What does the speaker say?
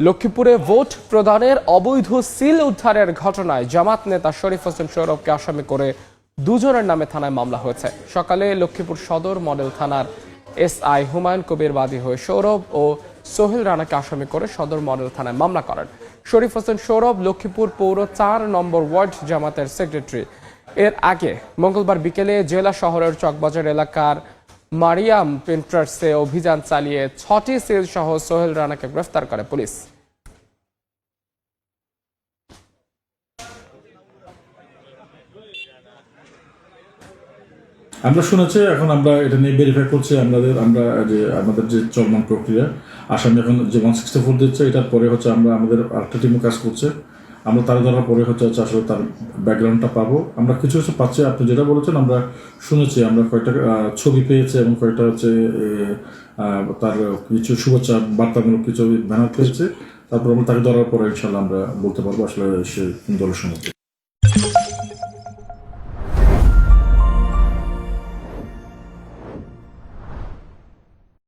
লক্ষ্মীপুরে ভোট প্রদানের অবৈধ সিল উদ্ধারের ঘটনায় জামাত নেতা শরীফ হোসেন সৌরভকে আসামি করে দুজনের নামে থানায় মামলা হয়েছে। সকালে লক্ষ্মীপুর সদর মডেল থানার এসআই হুমায়ুন কবির বাদী হয়ে সৌরভ ও সোহেল রানাকে আসামি করে সদর মডেল থানায় মামলা করেন। শরীফ হোসেন সৌরভ লক্ষ্মীপুর পৌর চার নম্বর ওয়ার্ড জামাতের সেক্রেটারি। এর আগে মঙ্গলবার বিকেলে জেলা শহরের চকবাজার এলাকার মারিয়াম পেন্ট্রার্সে অভিযান চালিয়ে ছটি সিল সহ সোহেল রানাকে গ্রেফতার করে পুলিশ। আমরা শুনেছি, এখন আমরা এটা নিয়ে ভেরিফাই করছি, আমাদের আমরা যে আমাদের যে চলমান প্রক্রিয়া, আসামি এখন যে ওয়ান সিক্সটি ফোর দিচ্ছে, এটার পরে হচ্ছে আমরা আমাদের আরেকটা টিমও কাজ করছে। আমরা তারা ধরার পরে হচ্ছে আসলে তার ব্যাকগ্রাউন্ডটা পাবো। আমরা কিছু কিছু পাচ্ছি, আপনি যেটা বলেছেন, আমরা শুনেছি, আমরা কয়েকটা ছবি পেয়েছি এবং কয়েকটা হচ্ছে তার কিছু শুভেচ্ছা, বার্তামূলক কিছু ব্যানার পেয়েছে। তারপর আমরা তাকে ধরার পরে ইনশাল্লাহ আমরা বলতে পারব, আসলে সে কোন দলের